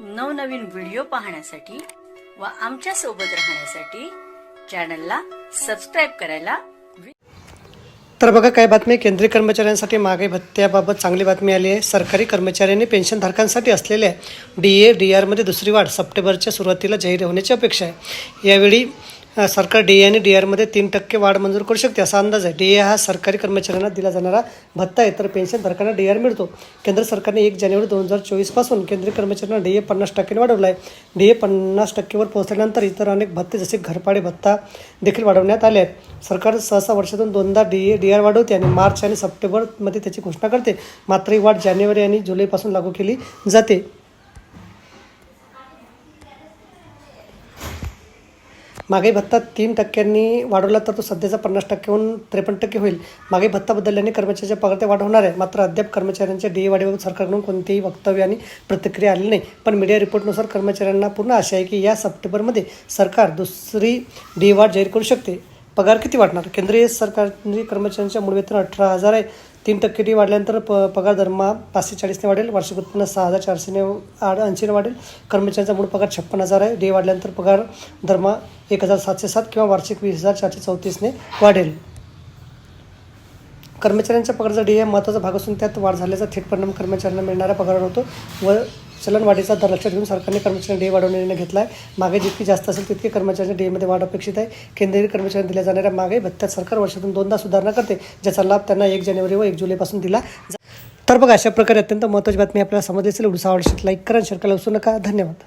नवनवीन व्हिडिओ पाहण्यासाठी व आमच्यासोबत राहण्यासाठी चॅनलला सबस्क्राईब करायला तर बघा काय बातमी केंद्रीय कर्मचाऱ्यांसाठी महागाई भत्त्याबाबत चांगली बातमी आली आहे. सरकारी कर्मचाऱ्यांनी पेन्शनधारकांसाठी असलेल्या डी ए डी आरमध्ये दुसरी वाढ सप्टेंबरच्या सुरुवातीला जाहीर होण्याची अपेक्षा आहे. यावेळी सरकार डी ए आणि डी आरमध्ये तीन टक्के वाढ मंजूर करू शकते. असा अंदाज आहे. डी ए हा सरकारी कर्मचाऱ्यांना दिला जाणारा भत्ता आहे. तर पेन्शनधारकांना डी आर मिळतो. केंद्र सरकारने एक जानेवारी दोन हजार चोवीसपासून केंद्रीय कर्मचाऱ्यांना डी ए पन्नास टक्क्याने वाढवला आहे. डी ए पन्नास टक्केवर पोहोचल्यानंतर इतर अनेक भत्ते जसे घरपाडे भत्ता देखील वाढवण्यात आले आहेत. सरकार सहसा वर्षातून दोनदा डी ए डी आर वाढवते आणि मार्च आणि सप्टेंबरमध्ये त्याची घोषणा करते. मात्र ही वाढ जानेवारी आणि जुलैपासून लागू केली जाते. मागे भत्ता तीन टक्क्यांनी वाढवला तर तो सध्याचा पन्नास टक्क्याहून त्रेपन्न टक्के होईल. मागे भत्ता बदलल्याने कर्मचाऱ्याच्या पगार ते वाढ होणार आहे. मात्र अद्याप कर्मचाऱ्यांच्या डी वाढीबाबत सरकारकडून कोणतेही वक्तव्य आणि प्रतिक्रिया आली नाही. पण मीडिया रिपोर्टनुसार कर्मचाऱ्यांना पूर्ण आशा आहे की या सप्टेंबरमध्ये सरकार दुसरी डी वाढ जाहीर करू शकते. पगार किती वाढणार? केंद्रीय सरकारने कर्मचाऱ्यांच्या मूळ वेतन अठरा हजार आहे. तीन टक्के टी वाढल्यानंतर प पगार दरमा पाचशे चाळीसने वाढेल. वार्षिक उत्पन्न सहा हजार चारशेने आठ ऐंशीने वाढेल. कर्मचाऱ्यांचा मूळ पगार छप्पन हजार आहे. डी वाढल्यानंतर पगार दरमा एक हजार सातशे सात किंवा वार्षिक वीस हजार चारशे चौतीसने वाढेल. कर्मचाऱ्यांच्या पगाराचा डी हा महत्त्वाचा भाग असून त्यात वाढ झाल्याचा थेट परिणाम कर्मचाऱ्यांना मिळणाऱ्या पगारावर होतो व चलनवाढीचा दर लक्षात घेऊन सरकारने कर्मचाऱ्यांना डे वाढवण्याचा निर्णय घेतला आहे मागे जितकी जास्त असेल तितकी कर्मचाऱ्यांच्या डेमध्ये वाढ अपेक्षित आहे. केंद्रीय कर्मचाऱ्यांना दिल्या जाणाऱ्या मागे भत्त्यात सरकार वर्षातून दोनदा सुधारणा करते ज्याचा लाभ त्यांना एक जानेवारी व एक जुलैपासून दिला तर बघा अशा प्रकारे अत्यंत महत्त्वाची बातमी आपल्याला समजली असेल. उडसा आवडशील लाईक करा शेअर करायला विसरू नका. धन्यवाद.